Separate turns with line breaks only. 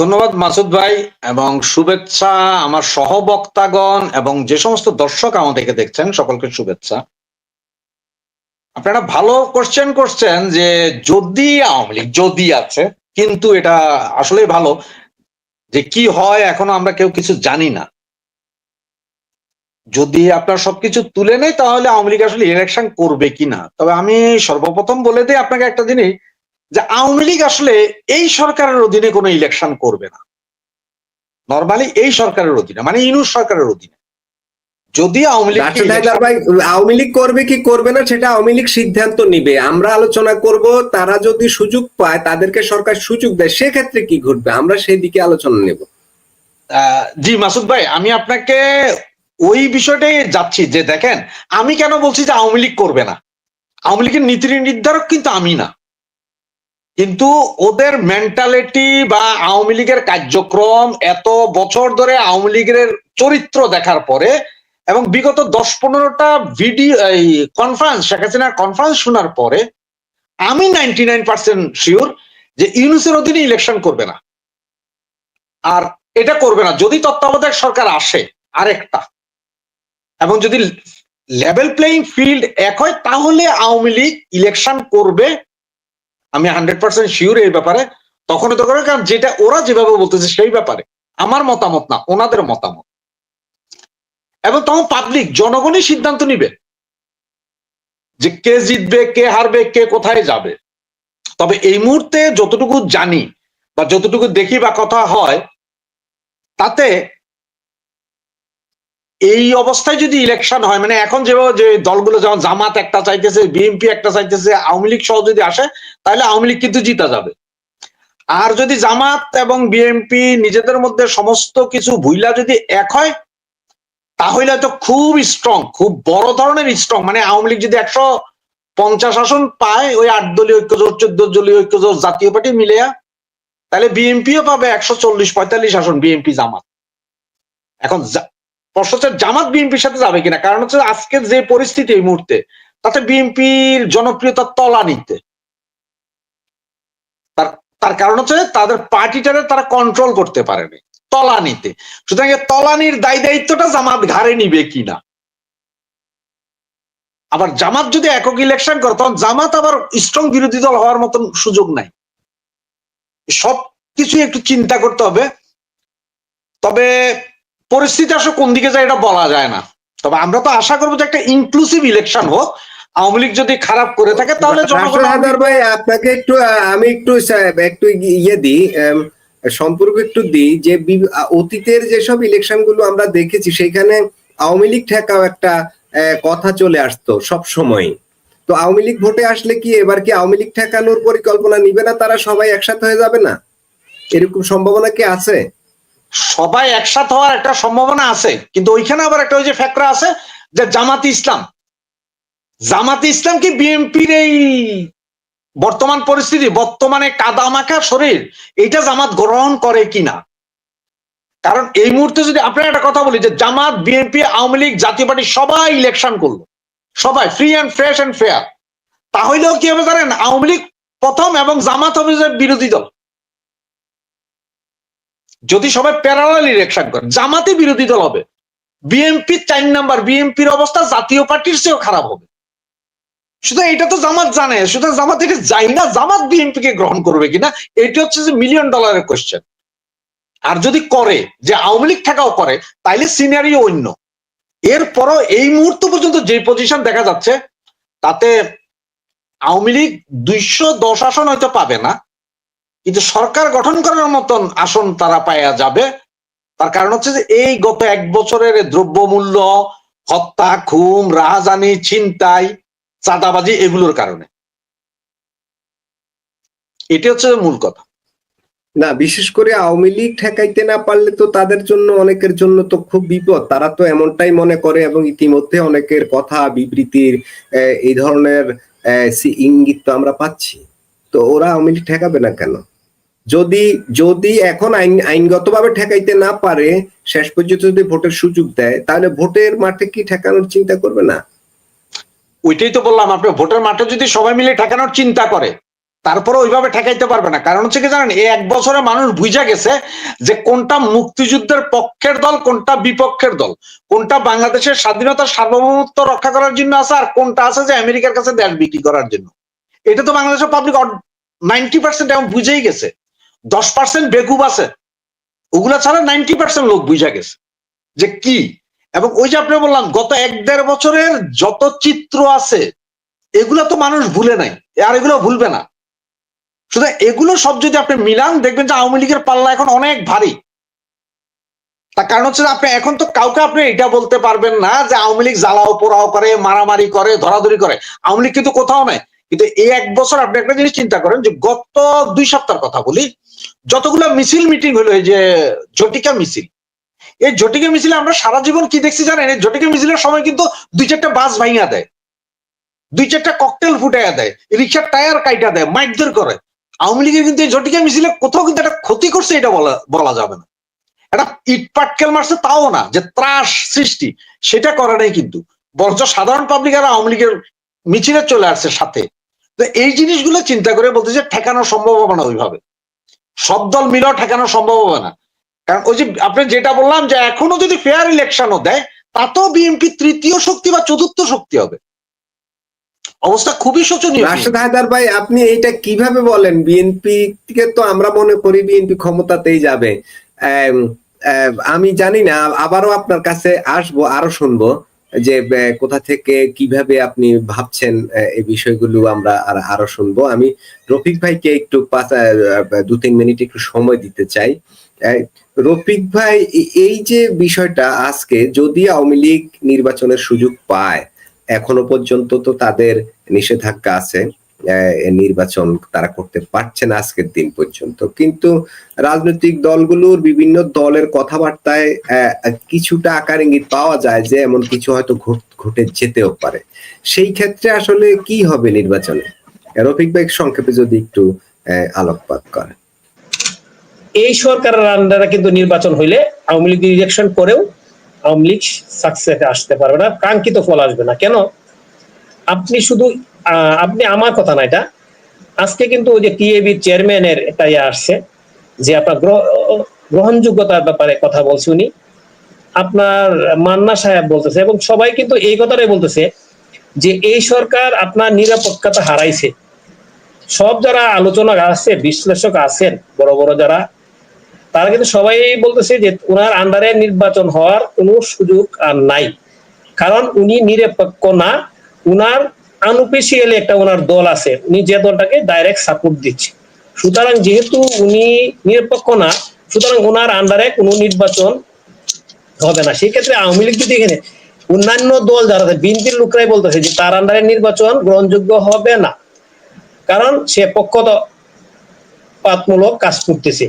ধন্যবাদ মাসুদ ভাই, এবং শুভেচ্ছা আমার সহবক্তাগণ এবং যে সমস্ত দর্শক আমাদেরকে দেখছেন, সকলকে শুভেচ্ছা। আপনারা ভালো কোশ্চেন করছেন যে যদি আওয়ামী লীগ, যদি আছে, কিন্তু এটা আসলে ভালো যে কি হয় এখনও আমরা কেউ কিছু জানি না। যদি আপনার সবকিছু তুলে নেই, তাহলে আওয়ামী লীগ আসলে ইলেকশন করবে কিনা? তবে আমি সর্বপ্রথম বলে দিই আপনাকে একটা জিনিস যে আওয়ামী লীগ আসলে এই সরকারের অধীনে কোনো ইলেকশন করবে না। নর্মালি এই সরকারের অধীনে মানে ইনুস সরকারের অধীনে। যদি আওয়ামী লীগ
ভাই আওয়ামী লীগ করবে কি করবে না সেটা আওয়ামী লীগ সিদ্ধান্ত নিবে। আমরা আলোচনা করব তারা যদি সুযোগ পায় তাদেরকে সরকার সুযোগ দেয় সেক্ষেত্রে কি ঘটবে? আমরা সেই দিকে আলোচনা নেব।
জি মাসুদ ভাই আমি আপনাকে ওই বিষয়টাই যাচ্ছি যে দেখেন আমি কেন বলছি যে আওয়ামী লীগ করবে না? আওয়ামী লীগের নীতি নির্ধারক কিন্তু আমি না। কিন্তু ওদের মেন্টালিটি বা আওয়ামী লীগের কার্যক্রম এত বছর ধরে আওয়ামী লীগের চরিত্র দেখার পরে এবং বিগত দশ পনেরোটা ভিডিও এই কনফারেন্স শেখ হাসিনার কনফারেন্স শোনার পরে, আমি নাইনটি নাইন পার্সেন্ট শিওর যে ইউনুসের অধীনে ইলেকশন করবে না। আর এটা করবে না। যদি তত্ত্বাবধায়ক সরকার আসে আরেকটা, এবং যদি লেভেল প্লেইং ফিল্ড এক হয়, তাহলে আওয়ামী লীগ ইলেকশন করবে আমি হান্ড্রেড পার্সেন্ট শিওর এই ব্যাপারে। তখন তো করে, কারণ যেটা ওরা যেভাবে বলতেছে সেই ব্যাপারে। আমার মতামত না, ওনাদের মতামত। এবং তখন পাবলিক জনগণই সিদ্ধান্ত নিবে যে কে জিতবে, কে হারবে, কে কোথায় যাবে। তবে এই মুহূর্তে যতটুকু জানি বা যতটুকু দেখি বা কথা হয়, তাতে এই অবস্থায় যদি ইলেকশন হয় মানে এখন যেভাবে যে দলগুলো যেমন জামাত একটা চাইতেছে বিএনপি একটা চাইতেছে, আওয়ামী লীগ সহ যদি আসে, তাহলে আওয়ামী লীগ কিন্তু জিতা যাবে। আর যদি জামাত এবং বিএনপি নিজেদের মধ্যে সমস্ত কিছু ভুইলা যদি এক হয়, তাহলে তো খুব স্ট্রং খুব বড় ধরনের স্ট্রং মানে আওয়ামী লীগ যদি একশো পঞ্চাশ আসন পায়, ওই আট দলীয় ঐক্যজোট চোদ্দ দলীয় ঐক্যজোট জাতীয় পার্টি মিলেয়া, তাহলে বিএনপিও পাবে একশো চল্লিশ, পঁয়তাল্লিশ আসন বিএনপি জামাত। এখন প্রশ্ন হচ্ছে জামাত বিএনপির সাথে যাবে কিনা? কারণ হচ্ছে আজকের যে পরিস্থিতি এই মুহূর্তে, তাতে বিএনপির জনপ্রিয়তা তলা নিতে তার কারণ হচ্ছে তাদের পার্টিটারে তারা কন্ট্রোল করতে পারেনি তলা নিতে সুতরাং তলানির দায় দায়িত্বটা জামাত ঘাড়ে নিবে কিনা? আবার জামাত যদি একক ইলেকশন করে, তখন জামাত আবার স্ট্রং বিরোধী দল হওয়ার মতন সুযোগ নাই। সব কিছু একটু চিন্তা করতে হবে। তবে পরিস্থিতি আসলে কোন দিকে যায় এটা বলা যায় না। তবে আমরা তো আশা করব যে একটা ইনক্লুসিভ ইলেকশন হোক আওয়ামী লীগ যদি খারাপ করে থাকে তাহলে
হায়দার ভাই আপনাকে একটু আমি একটু একটু ইয়ে দিই সম্পর্ক একটু দিই যে অতীতের যেসব ইলেকশনগুলো আমরা দেখেছি সেখানে আওয়ামী লীগ ঠেকাও একটা কথা চলে আসতো সব সময় তো আওয়ামী লীগ ভোটে আসলে কি এবার কি আওয়ামী লীগ ঠেকানোর পরিকল্পনা নিবে না তারা সবাই একসাথে হয়ে যাবে না? এরকম সম্ভাবনা কি আছে?
সবাই একসাথে হওয়ার একটা সম্ভাবনা আছে। কিন্তু ওইখানে আবার একটা ওই যে ফ্যাক্টর আছে যে জামাত ইসলাম। জামাত ইসলাম কি বিএনপির এই বর্তমান পরিস্থিতি, বর্তমানে কাদামাখা শরীর, এইটা জামাত গ্রহণ করে কিনা? কারণ এই মুহূর্তে যদি আপনার একটা কথা বলি যে জামাত, বিএনপি, আওয়ামী লীগ, জাতীয় পার্টি সবাই ইলেকশন করল। সবাই free and fresh and fair তাহলেও কি হবে জানেন? আওয়ামী লীগ প্রথম এবং জামাত হবে যে বিরোধী দল। যদি সবাই প্যারালাল ইলেকশন করে, জামাতে বিরোধী দল হবে। বিএনপি চার নাম্বার বিএনপির অবস্থা জাতীয় পার্টির চেয়েও খারাপ হবে। শুধু এটা তো জামাত জানে, শুধু জামাত এটা যাই না, জামাত বিএনপি কে গ্রহণ করবে কিনা, এটি হচ্ছে যে মিলিয়ন ডলারের কোয়েশ্চেন আর যদি করে, যে আওয়ামী লীগ থাকাও করে, তাইলে সিনারিও অন্য। এরপরও এই মুহূর্ত পর্যন্ত যে পজিশন দেখা যাচ্ছে, তাতে আওয়ামী লীগ দুইশো দশ আসন হয়তো পাবে না কিন্তু সরকার গঠন করার মতন আসন তারা পাইয়া যাবে। তার কারণ হচ্ছে যে এই গত এক বছরের দ্রব্যমূল্য, হত্যা খুম রাহাজানি, ছিনতাই, চাঁদাবাজি এগুলোর কারণে। এটি হচ্ছে মূল কথা।
না, বিশেষ করে আওয়ামী লীগ ঠেকাইতে না পারলে তো তাদের জন্য, অনেকের জন্য তো খুব বিপদ। তারা তো এমনটাই মনে করে এবং ইতিমধ্যে অনেকের কথা, বিবৃতির এই ধরনের ইঙ্গিত তো আমরা পাচ্ছি। তো ওরা আওয়ামী লীগ ঠেকাবে না কেন? যদি যদি এখন আইন, আইনগতভাবে ঠেকাইতে না পারে, শেষ পর্যন্ত যদি ভোটের সুযোগ দেয়, তাহলে ভোটের মাঠে কি ঠেকানোর চিন্তা করবে না?
ওইটাই তো বললাম, আপনি ভোটের মাঠে যদি সবাই মিলে ঠেকানোর চিন্তা করে, তারপরে ওইভাবে ঠেকাইতে পারবে না। কারণ হচ্ছে কি জানেন, এই এক বছরে মানুষ বুঝা গেছে যে কোনটা মুক্তিযুদ্ধের পক্ষের দল, কোনটা বিপক্ষের দল, কোনটা বাংলাদেশের স্বাধীনতা সার্বভৌমত্ব রক্ষা করার জন্য আছে, আর কোনটা আছে যে আমেরিকার কাছে দেশ বিক্রি করার জন্য। এটা তো বাংলাদেশের পাবলিক নাইনটি পার্সেন্ট এমন বুঝেই গেছে। দশ পার্সেন্ট বেকুব আছে। ওগুলা ছাড়া নাইনটি পার্সেন্ট লোক বুঝা গেছে। যে কি? এবং ওই যে আপনি বললাম, গত এক দেড় বছরের যত চিত্র আছে, এগুলো তো মানুষ ভুলে নাই আর এগুলো ভুলবে না। শুধু এগুলো সব যদি আপনি মিলান, দেখবেন যে আওয়ামী লীগের পাল্লা এখন অনেক ভারী। তার কারণ হচ্ছে আপনি এখন তো কাউকে আপনি এটা বলতে পারবেন না যে আওয়ামী লীগ জ্বালাও পোড়াও করে, মারামারি করে, ধরাধরি করে। আওয়ামী লীগ কিন্তু কোথাও নাই। কিন্তু এই এক বছর আপনি একটা জিনিস চিন্তা করেন যে গত দুই সপ্তাহের কথা বলি, যতগুলো মিছিল মিটিং হলো, এই যে জটিকা মিছিল, এই জটিকা মিছিলে আমরা সারা জীবন কি দেখছি জানেন? এই জটিকা মিছিলের সময় কিন্তু দুই চারটা বাস ভাঙিয়া দেয়, দুই চারটা ককটেল ফুটাইয়া দেয়, রিক্সার টায়ার কাইটা দেয়, মাইক মাইকদের করে। আওয়ামী লীগের কিন্তু এই জটিকা মিছিলে কোথাও কিন্তু একটা ক্ষতি করছে এটা বলা বলা যাবে না। একটা ইট পাটকেল মারছে তাও না, যে ত্রাস সৃষ্টি, সেটা করে নাই কিন্তু। বরঞ্চ সাধারণ পাবলিক আর আওয়ামী লীগের মিছিলে চলে আসছে সাথে। তো এই জিনিসগুলো চিন্তা করে বলতে যে ঠেকানো সম্ভব হবে না ওইভাবে। সব দল মিলেও ঠেকানো সম্ভব হবে না। কারণ ওই যে আপনি যেটা বললাম যে এখনও যদি ফেয়ার ইলেকশনও দেয়, তাতেও বিএনপি তৃতীয় শক্তি বা চতুর্থ শক্তি হবে। অবস্থা খুবই শোচনীয়।
রাশেদ হায়দার ভাই, আপনি এইটা কীভাবে বলেন? বিএনপি থেকে তো আমরা মনে করি বিএনপি ক্ষমতাতেই যাবে। আমি জানি না, আবারও আপনার কাছে আসব, আরও শুনব। যে কোথা থেকে কীভাবে আপনি ভাবছেন এই বিষয়গুলো আমরা আর আরও শুনব। আমি রফিক ভাইকে একটু দু তিন মিনিট একটু সময় দিতে চাই। রফিক ভাই এই যে বিষয়টা আজকে যদি আওয়ামী লীগ নির্বাচনের সুযোগ পায়, এখনও পর্যন্ত তো তাদের নিষেধাজ্ঞা আছে। নির্বাচন তারা করতে পারছে না আজকের দিন পর্যন্ত। কিন্তু রাজনৈতিক দলগুলোর বিভিন্ন দলের কথাবার্তায় কিছুটা আকার ইঙ্গিত পাওয়া যায় যে এমন কিছু হয়তো ঘট- যেতেও পারে। সেই ক্ষেত্রে আসলে কি হবে নির্বাচনে? রফিক ভাই, সংক্ষেপে যদি একটু আলোকপাত করে
এই সরকারের আন্ডারে কিন্তু নির্বাচন হইলে আওয়ামী লীগ ইলেকশন করেও আওয়ামী লীগ সাকসেসে আসতে পারবে না, কাঙ্ক্ষিত ফল আসবে না। কেন? আপনি শুধু আপনি আমার কথা না এটা। আজকে কিন্তু ওই যে টিএবি চেয়ারম্যানের একটা ইয়ে আসছে, যে আপনার গ্রহ- গ্রহণযোগ্যতার ব্যাপারে কথা বলছে উনি। আপনার মান্না সাহেব বলতেছে এবং সবাই কিন্তু এই কথাটাই বলতেছে যে এই সরকার আপনার নিরাপত্তা হারাইছে। সব যারা আলোচনা আছে, বিশ্লেষক আছেন, বড় বড় যারা, তারা কিন্তু সবাই বলতেছে যে ওনার আন্ডারে নির্বাচন হওয়ার কোনো সুযোগ আর নাই। কারণ উনি নিরপেক্ষ না, উনার আনুপেশিয়ালি একটা ওনার দল আছে, উনি যে দলটাকে ডাইরেক্ট সাপোর্ট দিচ্ছে। সুতরাং যেহেতু উনি নিরপেক্ষ না, সুতরাং ওনার আন্ডারে কোনো নির্বাচন হবে না। সেই ক্ষেত্রে আওয়ামী লীগ যদি এখানে অন্যান্য দল যারা বিএনপির লোকরাই বলতেছে যে তার আন্ডারে নির্বাচন গ্রহণযোগ্য হবে না। কারণ সে পক্ষপাতমূলক কাজ করতেছে।